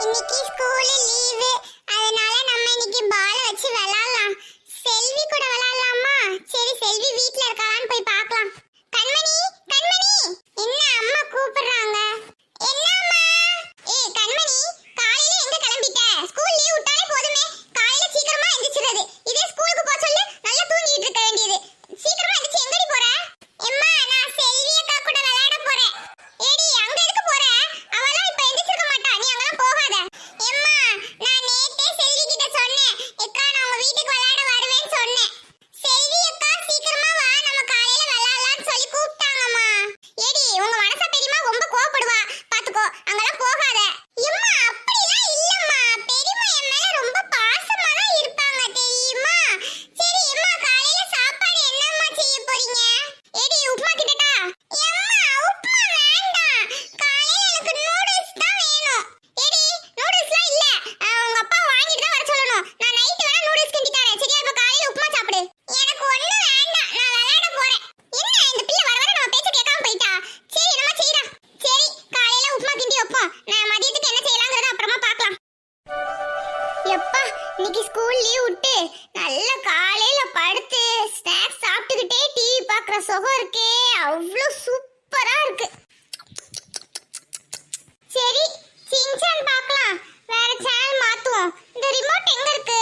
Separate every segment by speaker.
Speaker 1: இன்னைக்கு school leave அதனால சூப்பரா இருக்கு. சரி சின்சான் பார்க்கலாம். வேற சேனல் மாத்துவோம். இந்த ரிமோட் எங்க இருக்கு?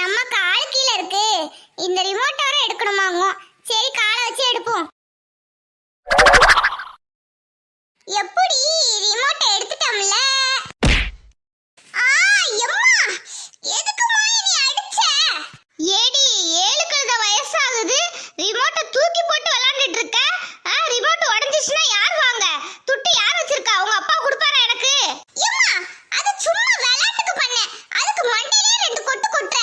Speaker 1: நம்ம கால் கீழ இருக்கு. இந்த ரிமோட் வர எடுக்கணுமாங்க சரி காலை வச்சு எடுப்போம். எப்படி ரிமோட்டை எடுத்துட்டோம்ல ஆ எம்மா எதுக்குமா நீ அடிச்ச ஏடி ஏழு கழுத வயசாகுது ரிமோட்டை தூக்கி போட்டு விளையாண்டுட்டு இருக்க ஆ ரிமோட் உடைஞ்சிச்சுன்னா யார் வாங்க துட்டு யார் வச்சிருக்கா உங்க அப்பா கொடுப்பாரா எனக்கு எம்மா அது சும்மா விளையாட்டுக்கு பண்ணேன் அதுக்கு மண்டையிலே ரெண்டு கொட்டு கொட்டுற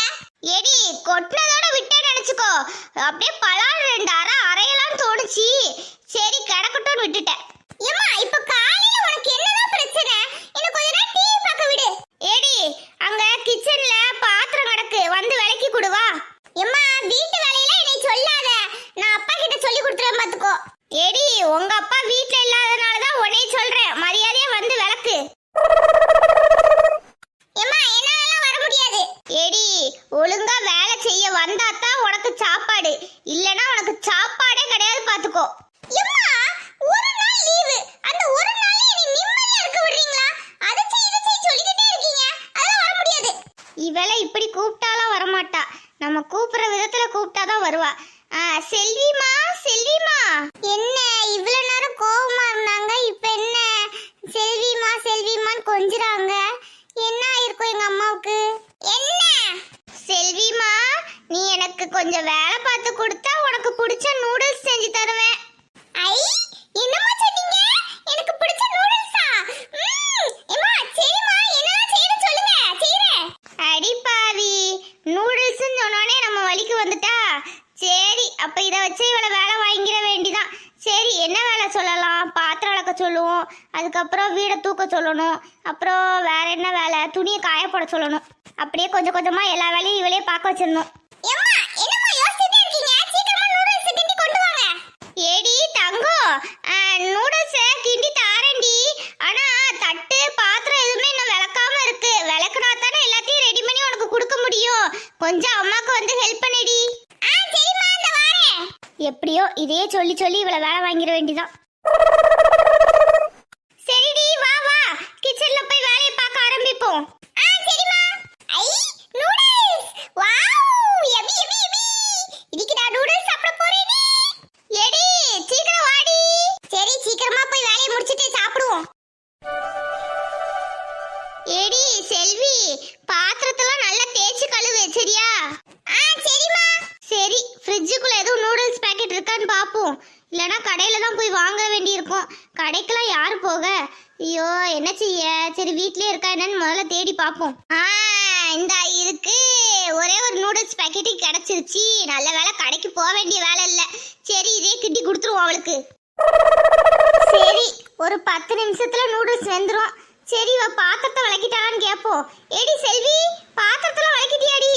Speaker 1: ஏடி கொட்டினதோட விட்டே நினைச்சுக்கோ அப்படியே பலால் ரெண்டு அரை அரையலாம் தோணுச்சு சரி கிடக்கட்டும்னு விட்டுட்டேன் ஏமா இப்ப காலையில உனக்கு என்னதான் பிரச்சனை? என்ன கொஞ்ச நேரம் டிவி பார்க்க விடு. ஏடி அங்க கிச்சன்ல பாத்திரம் கிடக்கு. வந்து விளக்கி கொடுவா ஏமா வீட்டு வேலையில என்னை சொல்லாத. நான் அப்பா கிட்ட சொல்லி கொடுத்துறேன் பாத்துக்கோ. ஏடி உங்க அப்பா வீட்ல இல்லாதனால தான் உன்னை சொல்றேன். மரியாதையா வந்து விளக்கு. ஏமா என்னாலலாம் வர முடியாது. ஏடி ஒழுங்கா வேலை செய்ய வந்தா தான் உனக்கு சாப்பாடு. இல்லனா உனக்கு சாப்பாடே கிடையாது பாத்துக்கோ எம்மா ஒரு நாள் லீவு அந்த ஒரு நாள்ல என்னை நிம்மதியா இருக்க விடுறீங்களா அதை செய் இதை செய் சொல்லிக்கிட்டே இருக்கீங்க அதெல்லாம் வர முடியாது இவளை இப்படி கூப்பிட்டாலாம் வரமாட்டா நம்ம கூப்பிடுற தான் வருவா. செல்விமா செல்விமா என்ன இவ்வளவு நேரம் கோபமா இருந்தாங்க? இப்ப என்ன? செல்விமா செல்விமான்னு கொஞ்சிறாங்க. என்ன ஆயிருக்கும் எங்க அம்மாவுக்கு? என்ன? செல்விமா நீ எனக்கு கொஞ்சம் வேலை பார்த்து கொடுத்தா உனக்கு பிடிச்ச நூடுல்ஸ் செஞ்சு தருவேன். ஐ என்னமா சொன்னீங்க எனக்கு பிடிச்ச நூடுல்ஸா ம் எம்மா சரிம்மா என்னலாம் செய்யணும் சொல்லுங்க செய்றேன் அடி பாவி நூடுல்ஸ்னு சொன்னோனே நம்ம வழிக்கு வந்துட்டா சரி அப்ப இத வச்சு இவளை வேலை வாங்கிட வேண்டிதான் சரி என்ன வேலை சொல்லலாம் பாத்திரம் விளக்க சொல்லுவோம் அதுக்கப்புறம் வீடை தூக்க சொல்லணும். அப்புறம் வேற என்ன வேலை? துணியை காய போட சொல்லணும். அப்படியே கொஞ்சம் கொஞ்சமா எல்லா வேலையும் இவளே பார்க்க வச்சிடணும். ஏடி தங்கம் நூடுல்ஸ் கிண்டி தாரேன்டி. ஆனா தட்டு பாத்திரம் எதுவுமே இன்னும் விளக்காம இருக்கு. விளக்குனா தானே எல்லாத்தையும் ரெடி பண்ணி உனக்கு கொடுக்க முடியும். கொஞ்சம் அம்மாக்கு வந்து ஹெல்ப் பண்ணிடி. எப்படியோ இதே சொல்லி சொல்லி இவளை வேலை வாங்கிட வேண்டிதான் சரிடி வா வா கிச்சன்ல போய் வேலையை பார்க்க ஆ சரிம்மா. ஐ noodles wow yummy yummy yummy இன்னைக்கு நான் நூடுல்ஸ் சாப்பிட போறேனே. எடி சீக்கிரம் வாடி. சரி சீக்கிரமா போய் வேலையை முடிச்சிட்டு சாப்பிடுவோம். ஏடி செல்வி பாத்திரத்தெல்லாம் நல்லா தேய்ச்சி கழுவு சரியா? ஆ சரிம்மா. சரி ஃப்ரிட்ஜுக்குள்ள எதுவும் நூடுல்ஸ் பாக்கெட் இருக்கான்னு பார்ப்போம் இல்லனா கடையில் தான் போய் வாங்க வேண்டியிருக்கும். கடைக்கெல்லாம் யார் போக? ஐயோ என்ன செய்ய? சரி வீட்லயே இருக்கா என்னன்னு முதல்ல தேடி பார்ப்போம். ஆ இந்த இருக்கு ஒரே ஒரு நூடுல்ஸ் பாக்கெட்டு கிடைச்சிருச்சு. நல்ல வேலை கடைக்கு போக வேண்டிய வேலை இல்லை. சரி இதே கிட்டி கொடுத்துருவோம் அவளுக்கு. சரி ஒரு பத்து நிமிஷத்துல நூடுல்ஸ் வெந்துரும். சரி இவ பாத்திரத்தை விளக்கிட்டாளான்னு கேப்போம். ஏடி செல்வி பாத்திரத்துல விளக்கிட்டியாடி?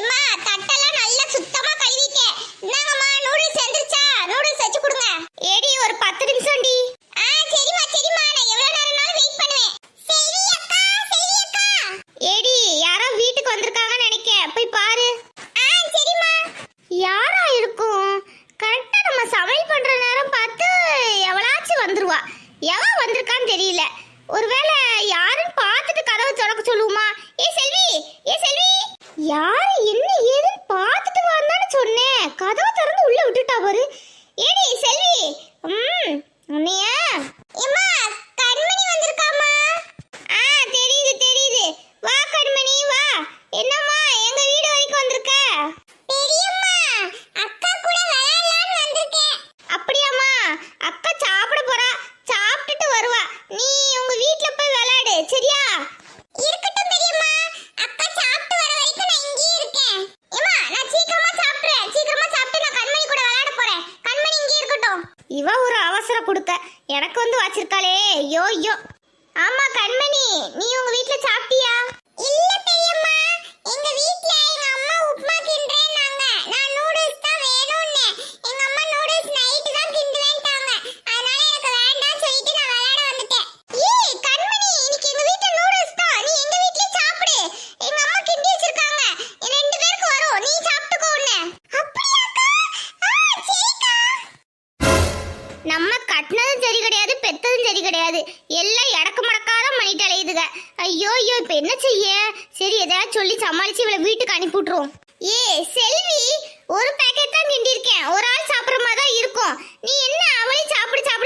Speaker 1: எம்மா தட்டெல்லாம் நல்லா சுத்தமா கழுவிட்டேன் இந்தாங்கம்மா நூடுல்ஸ் வந்துருச்சா நூடுல்ஸ் வச்சு கொடுங்க ஏடி ஒரு பத்து நிமிஷம்டி ஆ சரிம்மா சரிம்மா நான் எவ்வளவு நேரம்னாலும் வெயிட் பண்ணுவேன் செல்வி அக்கா செல்வி அக்கா சரியா இருக்கட்டும் பெரியம்மா அக்கா சாப்பிட்டு வர வரைக்கும் நான் இங்கேயே இருக்கேன் ஏமா நான் சீக்கிரமா சாப்பிடுறேன் சீக்கிரமா சாப்பிட்டு நான் கண்மணி கூட விளையாட போறேன் கண்மணி இங்கே இருக்கட்டும் இவ ஒரு அவசர கொடுக்க எனக்கு வந்து வச்சிருக்காளே ஐயோ ஐயோ. ஆமா கண்மணி நீ உங்க வீட்ல சாப்பிட்டியா? இல்ல பெரியம்மா. எங்க வீட்ல பெத்ததும் சரி கிடையாது. எல்லாம் இடக்கு மடக்காதான் பண்ணிட்டு அலையுதுக ஐயோ ஐயோ இப்ப என்ன செய்ய? சரி எதையாவது சொல்லி சமாளிச்சு இவளை வீட்டுக்கு அனுப்பி விட்டுருவோம் ஏ செல்வி ஒரு பேக்கெட் தான் திண்டிருக்கேன். ஒரு ஆள் சாப்பிட்ற மாதிரி தான் இருக்கும். நீ என்ன அவளையும் சாப்பிடு சாப்பிடுன்னு